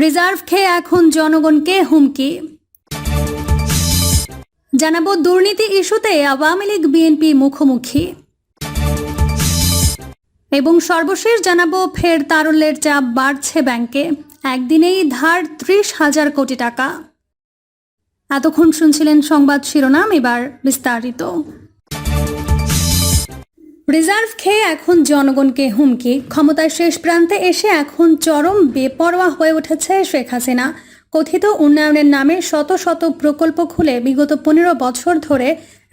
Reserve খেয়ে এখন জনগণকে হুমকি। জানাব দুর্নীতি ইস্যুতে আওয়ামী লীগ, বিএনপি মুখোমুখি। এবং সর্বশেষ জানাব ফের তারল্যের চাপ বাড়ছে ব্যাংকে। একদিনেই ধার ত্রিশ হাজার কোটি টাকা। এতক্ষণ শুনছিলেন সংবাদ শিরোনাম, এবার বিস্তারিত। রিজার্ভ খেয়ে এখন জনগণকে হুমকি। ক্ষমতার শেষ প্রান্তে এসে এখন চরম বেপরোয়া হয়ে উঠেছে শেখ হাসিনা। কথিত উন্নয়নের নামে শত শত প্রকল্প খুলে বিগত পনেরো বছর ধরে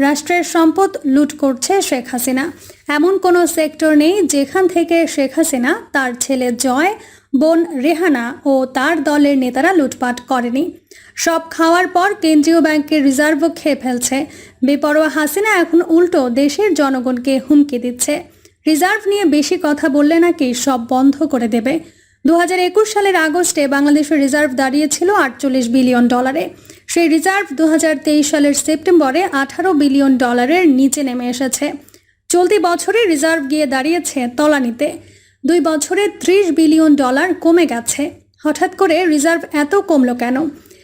রাষ্ট্রের সম্পদ লুট করছে শেখ হাসিনা। এমন কোনো সেক্টর নেই যেখান থেকে শেখ হাসিনা তার ছেলে জয় বোন রেহানা ও তার দলের নেতারা লুটপাট করেনি। সব খাওয়ার পর কেন্দ্রীয় ব্যাংকের রিজার্ভও খেয়ে ফেলছে। বেপরোয়া হাসিনা এখন উল্টো দেশের জনগণকে হুমকি দিচ্ছে। রিজার্ভ নিয়ে বেশি কথা বললে নাকি সব বন্ধ করে দেবে। দু হাজার একুশ সালের আগস্টে বাংলাদেশের রিজার্ভ দাঁড়িয়েছিল আটচল্লিশ বিলিয়ন ডলারে। সেই রিজার্ভ দু হাজার তেইশ সালের সেপ্টেম্বরে আঠারো বিলিয়ন ডলারের নিচে নেমে এসেছে। চলতি বছরে রিজার্ভ গিয়ে দাঁড়িয়েছে তলানিতে। দুই বছরে ত্রিশ বিলিয়ন ডলার কমে গেছে। হঠাৎ করে রিজার্ভ এত কমল কেন?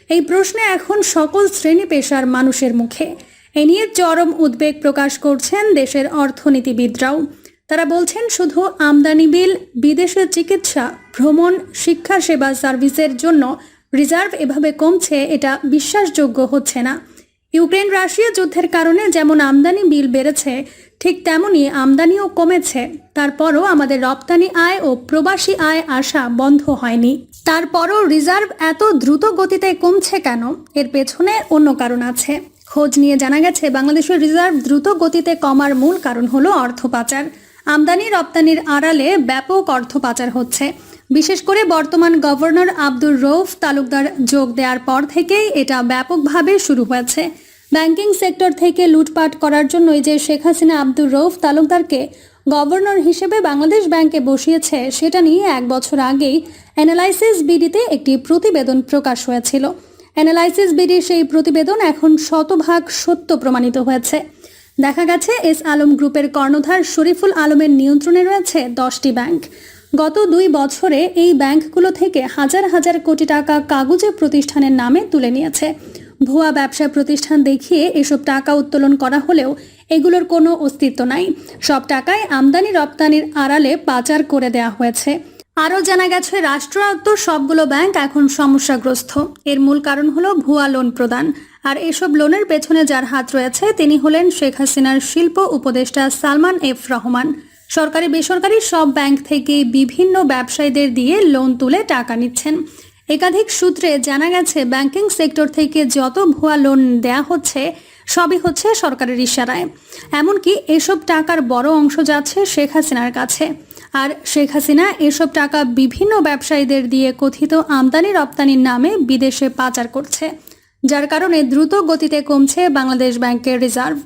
এই প্রশ্নে এখন সকল শ্রেণি পেশার মানুষের মুখে। এ নিয়ে চরম উদ্বেগ প্রকাশ করছেন দেশের অর্থনীতিবিদরাও। তারা বলছেন, শুধু আমদানি বিল, বিদেশে চিকিৎসা, ভ্রমণ, শিক্ষা সেবা সার্ভিসের জন্য রিজার্ভ এভাবে কমছে, এটা বিশ্বাসযোগ্য হচ্ছে না। ইউক্রেন রাশিয়া যুদ্ধের কারণে যেমন আমদানি বিল বেড়েছে, ঠিক তেমনি আমদানিও কমেছে। তারপরও আমাদের রপ্তানি আয় ও প্রবাসী আয় আসা বন্ধ হয়নি। তারপরও রিজার্ভ এত দ্রুত গতিতে কমছে কেন? এর পেছনে অন্য কারণ আছে। খোঁজ নিয়ে জানা গেছে, বাংলাদেশের রিজার্ভ দ্রুত গতিতে কমার মূল কারণ হলো অর্থ পাচার। আমদানি রপ্তানির আড়ালে ব্যাপক অর্থ পাচার হচ্ছে। বিশেষ করে বর্তমান গভর্নর আব্দুর রৌফ তালুকদার যোগ দেওয়ার পর থেকেই এটা ব্যাপকভাবে শুরু হয়েছে। ব্যাংকিং সেক্টর থেকে লুটপাট করার জন্যই যে শেখ হাসিনা, আব্দুর রৌফ তালুকদারকে গভর্নর হিসেবে বাংলাদেশ ব্যাংকে বসিয়েছে, সেটা নিয়ে এক বছর আগেই অ্যানালাইসিস বিডিতে একটি প্রতিবেদন প্রকাশ হয়েছিল। অ্যানালাইসিস বিডির সেই প্রতিবেদন এখন শতভাগ সত্য প্রমাণিত হয়েছে। দেখা গেছে, এস আলম গ্রুপের কর্ণধার শরীফুল আলমের নিয়ন্ত্রণে রয়েছে দশটি ব্যাংক। গত দুই বছরে এই ব্যাংকগুলো থেকে হাজার হাজার কোটি টাকা কাগজে প্রতিষ্ঠানের নামে তুলে নিয়েছে। ভুয়া ব্যবসা প্রতিষ্ঠান দেখিয়ে এসব টাকা উত্তোলন করা হলেও এগুলোর কোনো অস্তিত্ব নাই। সব টাকায় আমদানি রপ্তানির আড়ালে পাচার করে দেওয়া হয়েছে। আরও জানা গেছে, রাষ্ট্রায়ত্ত সবগুলো ব্যাংক এখন সমস্যাগ্রস্ত। এর মূল কারণ হলো ভুয়া লোন প্রদান। আর এসব লোনের পেছনে যার হাত রয়েছে, তিনি হলেন শেখ হাসিনার শিল্প উপদেষ্টা সালমান এফ রহমান। সরকারি বেসরকারি সব ব্যাংক থেকে বিভিন্ন ব্যবসায়ীদের দিয়ে লোন তুলে টাকা নিচ্ছেন। একাধিক সূত্রে জানা গেছে, ব্যাংকিং সেক্টর থেকে যত ভুয়া লোন দেয়া হচ্ছে, সবই হচ্ছে সরকারের ইশারায়। এমনকি এসব টাকার বড় অংশ যাচ্ছে শেখ হাসিনার কাছে। আর শেখ হাসিনা এসব টাকা বিভিন্ন ব্যবসায়ীদের দিয়ে কথিত আমদানি রপ্তানির নামে বিদেশে পাচার করছে, যার কারণে দ্রুত গতিতে কমছে বাংলাদেশ ব্যাংকের রিজার্ভ।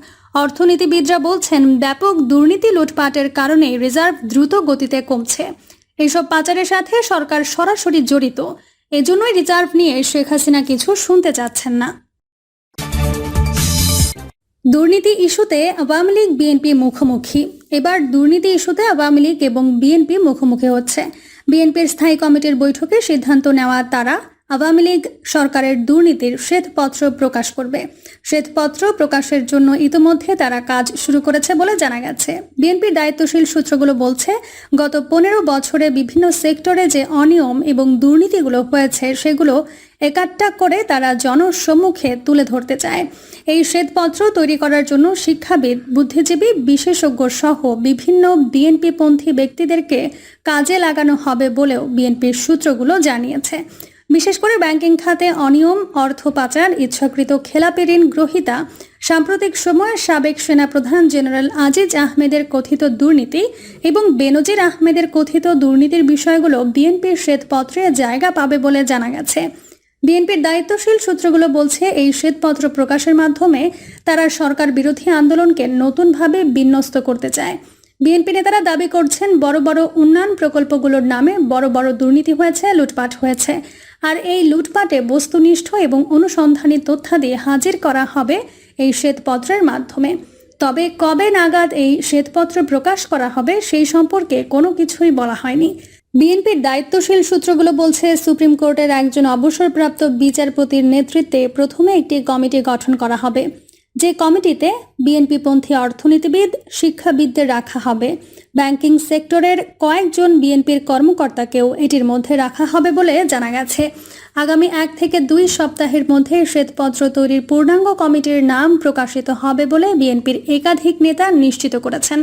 অর্থনীতিবিদরা বলছেন, ব্যাপক দুর্নীতি লুটপাটের কারণে রিজার্ভ দ্রুত গতিতে কমছে। এসব পাচারের সাথে সরকার সরাসরি জড়িত। এজন্যই রিজার্ভ নিয়ে শেখ হাসিনা কিছু শুনতে চাচ্ছেন না। দুর্নীতি ইস্যুতে আওয়ামী লীগ, বিএনপি মুখোমুখি। এবার দুর্নীতি ইস্যুতে আওয়ামী লীগ এবং বিএনপি মুখোমুখি হচ্ছে। বিএনপির স্থায়ী কমিটির বৈঠকে সিদ্ধান্ত নেওয়া তারা আওয়ামী লীগ সরকারের দুর্নীতির শ্বেতপত্র প্রকাশ করবে। শ্বেতপত্র প্রকাশের জন্য ইতোমধ্যে তারা কাজ শুরু করেছে বলে জানা গেছে। বিএনপির দায়িত্বশীল সূত্রগুলো বলছে, গত পনেরো বছরে বিভিন্ন সেক্টরে যে অনিয়ম এবং দুর্নীতিগুলো হয়েছে, সেগুলো একাট্টা করে তারা জনসম্মুখে তুলে ধরতে চায়। এই শ্বেতপত্র তৈরি করার জন্য শিক্ষাবিদ, বুদ্ধিজীবী বিশেষজ্ঞ সহ বিভিন্ন বিএনপিপন্থী ব্যক্তিদেরকে কাজে লাগানো হবে বলেও বিএনপির সূত্রগুলো জানিয়েছে। বিশেষ করে ব্যাংকিং খাতে অনিয়ম, অর্থ পাচার, ইচ্ছাকৃত খেলাপি ঋণ গ্রহিতা, সাম্প্রতিক সময়ে সাবেক সেনাপ্রধান জেনারেল আজিজ আহমেদের কথিত দুর্নীতি এবং বেনজির আহমেদের কথিত দুর্নীতির বিষয়গুলো বিএনপির শ্বেতপত্রে জায়গা পাবে বলে জানা গেছে। বিএনপির দায়িত্বশীল সূত্রগুলো বলছে, এই শ্বেতপত্র প্রকাশের মাধ্যমে তারা সরকার বিরোধী আন্দোলনকে নতুনভাবে বিন্যস্ত করতে চায়। বিএনপি নেতারা দাবি করছেন বড় বড় উন্নয়ন প্রকল্পগুলোর নামে বড় বড় দুর্নীতি হয়েছে, লুটপাট হয়েছে। আর এই লুটপাটে বস্তুনিষ্ঠ এবং অনুসন্ধানী তথ্যাদি হাজির করা হবে এই শ্বেতপত্রের মাধ্যমে। তবে কবে নাগাদ এই শ্বেতপত্র প্রকাশ করা হবে সেই সম্পর্কে কোনো কিছুই বলা হয়নি। বিএনপির দায়িত্বশীল সূত্রগুলো বলছে, সুপ্রিম কোর্টের একজন অবসরপ্রাপ্ত বিচারপতির নেতৃত্বে প্রথমে একটি কমিটি গঠন করা হবে। যে কমিটিতে বিএনপি পন্থী অর্থনীতিবিদ, শিক্ষাবিদদের রাখা হবে, ব্যাংকিং সেক্টরের কয়েকজন বিএনপির কর্মকর্তাকেও এটির মধ্যে রাখা হবে বলে জানা গেছে। আগামী এক থেকে দুই সপ্তাহের মধ্যে শ্বেতপত্র তৈরির পূর্ণাঙ্গ কমিটির নাম প্রকাশিত হবে বলে বিএনপির একাধিক নেতা নিশ্চিত করেছেন।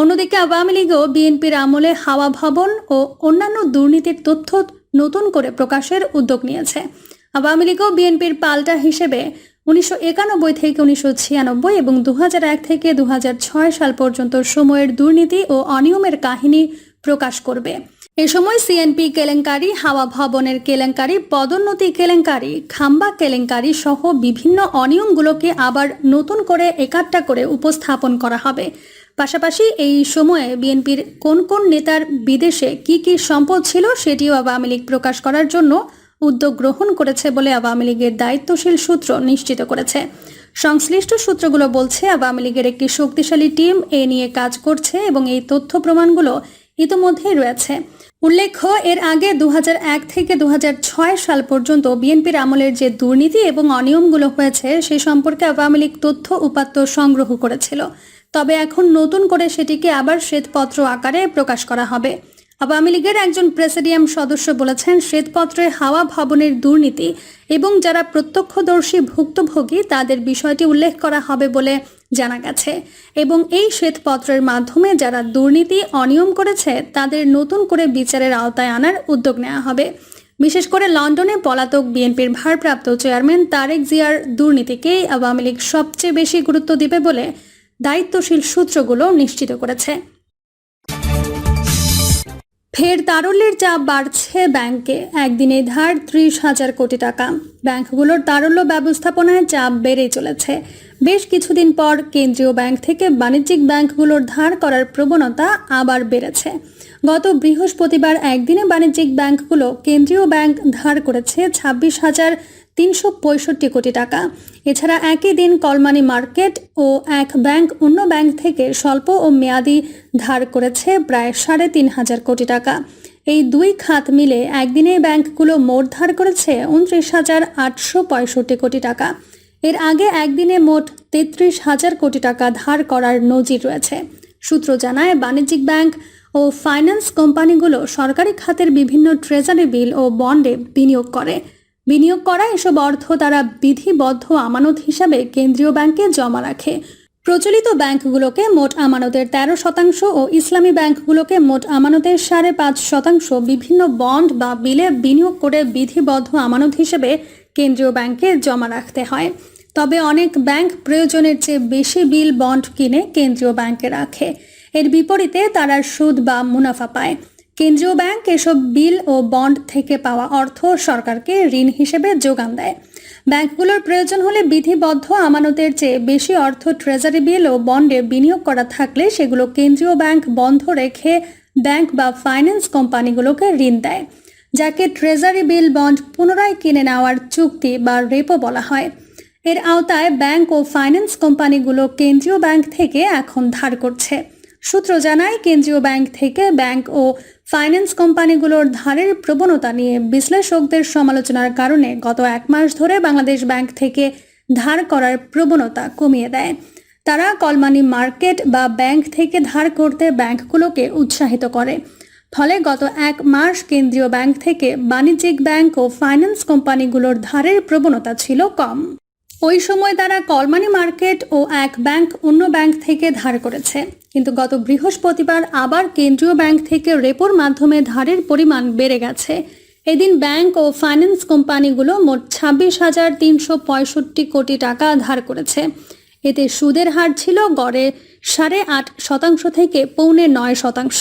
অন্যদিকে আওয়ামী লীগও বিএনপির আমলে হাওয়া ভবন ও অন্যান্য দুর্নীতির তথ্য নতুন করে প্রকাশের উদ্যোগ নিয়েছে। আওয়ামী লীগও বিএনপির পাল্টা হিসেবে উনিশশো একানব্বই থেকে উনিশশো ছিয়ানব্বই এবং দু এক থেকে দু হাজার ছয় সাল পর্যন্ত সময়ের দুর্নীতি ও অনিয়মের কাহিনী প্রকাশ করবে। এ সময় সিএনপি কেলেঙ্কারি, হাওয়া ভবনের কেলেঙ্কারি, পদোন্নতি কেলেঙ্কারি, খাম্বা কেলেঙ্কারি সহ বিভিন্ন অনিয়মগুলোকে আবার নতুন করে একাট্টা করে উপস্থাপন করা হবে। পাশাপাশি এই সময়ে বিএনপির কোন কোন নেতার বিদেশে কি কি সম্পদ ছিল সেটিও আওয়ামী লীগ প্রকাশ করার জন্য উদ্যোগ গ্রহণ করেছে বলে আওয়ামী লীগের দায়িত্বশীল সূত্র নিশ্চিত করেছে। সংশ্লিষ্ট সূত্রগুলো বলছে, আওয়ামী লীগের একটি শক্তিশালী টিম এ নিয়ে কাজ করছে এবং এই তথ্য প্রমাণগুলো ইতোমধ্যেই রয়েছে। উল্লেখ্য, এর আগে দু হাজার এক থেকে দু হাজার ছয় সাল পর্যন্ত বিএনপির আমলের যে দুর্নীতি এবং অনিয়মগুলো হয়েছে, সে সম্পর্কে আওয়ামী লীগ তথ্য উপাত্ত সংগ্রহ করেছিল। তবে এখন নতুন করে সেটিকে আবার শ্বেতপত্র আকারে প্রকাশ করা হবে। আওয়ামী লীগের একজন প্রেসিডিয়াম সদস্য বলেছেন, শ্বেতপত্রে হাওয়া ভবনের দুর্নীতি এবং যারা প্রত্যক্ষদর্শী ভুক্তভোগী তাদের বিষয়টি উল্লেখ করা হবে বলে জানা গেছে। এবং এই শ্বেতপত্রের মাধ্যমে যারা দুর্নীতি অনিয়ম করেছে, তাদের নতুন করে বিচারের আওতায় আনার উদ্যোগ নেওয়া হবে। বিশেষ করে লন্ডনে পলাতক বিএনপির ভারপ্রাপ্ত চেয়ারম্যান তারেক জিয়ার দুর্নীতিকেই আওয়ামী লীগ সবচেয়ে বেশি গুরুত্ব দিবে বলে দায়িত্বশীল সূত্রগুলো নিশ্চিত করেছে। ফের তারল্যের চাপ বাড়ছে ব্যাংকে। একদিনে ধার ত্রিশ হাজার কোটি টাকা। ব্যাংকগুলোর তারল্য ব্যবস্থাপনায় চাপ বেড়ে চলেছে। বেশ কিছুদিন পর কেন্দ্রীয় ব্যাংক থেকে বাণিজ্যিক ব্যাংকগুলোর ধার করার প্রবণতা আবার বেড়েছে। গত বৃহস্পতিবার একদিনে বাণিজ্যিক ব্যাংকগুলো কেন্দ্রীয় ব্যাংক ধার করেছে ছাব্বিশ হাজার তিনশো পঁয়ষট্টি কোটি টাকা। এছাড়া একই দিন কলমানি মার্কেট ও এক ব্যাংক অন্য ব্যাংক থেকে স্বল্প ও মেয়াদি ধার করেছে প্রায় সাড়ে তিন হাজার কোটি টাকা। এই দুই খাত মিলে একদিনে ব্যাংকগুলো মোট ধার করেছে উনত্রিশ হাজার আটশো পঁয়ষট্টি কোটি টাকা। এর আগে একদিনে মোট তেত্রিশ হাজার কোটি টাকা ধার করার নজির রয়েছে। সূত্র জানায়, বাণিজ্যিক ব্যাংক ও ফাইন্যান্স কোম্পানিগুলো সরকারি খাতের বিভিন্ন ট্রেজারি বিল ও বন্ডে বিনিয়োগ করে। বিনিয়োগ করা এসব অর্থ তারা বিধিবদ্ধ আমানত হিসাবে কেন্দ্রীয় ব্যাংকে জমা রাখে। প্রচলিত ব্যাংকগুলোকে মোট আমানতের তেরো শতাংশ ও ইসলামী ব্যাংকগুলোকে মোট আমানতের সাড়ে পাঁচ শতাংশ বিভিন্ন বন্ড বা বিলে বিনিয়োগ করে বিধিবদ্ধ আমানত হিসেবে কেন্দ্রীয় ব্যাংকে জমা রাখতে হয়। তবে অনেক ব্যাংক প্রয়োজনের চেয়ে বেশি বিল, বন্ড কিনে কেন্দ্রীয় ব্যাংকে রাখে। এর বিপরীতে তারা সুদ বা মুনাফা পায়। কেন্দ্রীয় ব্যাংক এসব বিল ও বন্ড থেকে পাওয়া অর্থ সরকারকে ঋণ হিসেবে যোগান দেয়। ব্যাংকগুলোর প্রয়োজন হলে বিধিবদ্ধ আমানতের চেয়ে বেশি অর্থ ট্রেজারি বিল ও বন্ডে বিনিয়োগ করা থাকলে সেগুলো কেন্দ্রীয় ব্যাংক বন্ধ রেখে ব্যাংক বা ফাইন্যান্স কোম্পানিগুলোকে ঋণ দেয়, যাকে ট্রেজারি বিল, বন্ড পুনরায় কিনে নেওয়ার চুক্তি বা রেপো বলা হয়। এর আওতায় ব্যাংক ও ফাইন্যান্স কোম্পানিগুলো কেন্দ্রীয় ব্যাংক থেকে এখন ধার করছে। সূত্র জানায়, কেন্দ্রীয় ব্যাংক থেকে ব্যাংক ও ফাইন্যান্স কোম্পানিগুলোর ধারের প্রবণতা নিয়ে বিশ্লেষকদের সমালোচনার কারণে গত এক মাস ধরে বাংলাদেশ ব্যাংক থেকে ধার করার প্রবণতা কমিয়ে দেয়। তারা কলমানি মার্কেট বা ব্যাংক থেকে ধার করতে ব্যাংকগুলোকে উৎসাহিত করে। ফলে গত এক মাস কেন্দ্রীয় ব্যাংক থেকে বাণিজ্যিক ব্যাংক ও ফাইন্যান্স কোম্পানিগুলোর ধারের প্রবণতা ছিল কম। ওই সময় তারা কলমানি মার্কেট ও এক ব্যাংক অন্য ব্যাংক থেকে ধার করেছে। কিন্তু গত বৃহস্পতিবার আবার কেন্দ্রীয় ব্যাংক থেকে রেপোর মাধ্যমে ধারের পরিমাণ বেড়ে গেছে। এদিন ব্যাংক ও ফাইন্যান্স কোম্পানিগুলো মোট ছাব্বিশ হাজার তিনশো পঁয়ষট্টি কোটি টাকা ধার করেছে। এতে সুদের হার ছিল গড়ে সাড়ে আট শতাংশ থেকে পৌনে নয় শতাংশ।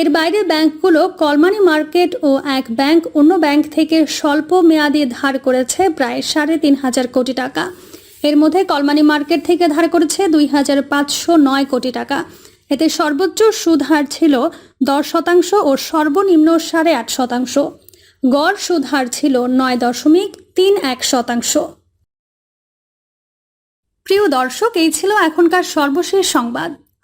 এর বাইরে ব্যাংকগুলো কলমানি মার্কেট ও এক ব্যাংক অন্য ব্যাংক থেকে স্বল্প মেয়াদি ধার করেছে প্রায় সাড়ে তিন হাজার কোটি টাকা। এর মধ্যে কলমানি মার্কেট থেকে ধার করেছে দুই হাজার পাঁচশো নয় কোটি টাকা। এতে সর্বোচ্চ সুদ হার ছিল দশ শতাংশ ও সর্বনিম্ন সাড়ে আট শতাংশ। গড় সুদ হার ছিল নয় দশমিক তিন এক শতাংশ। প্রিয় দর্শক, এই ছিল এখনকার সর্বশেষ সংবাদ।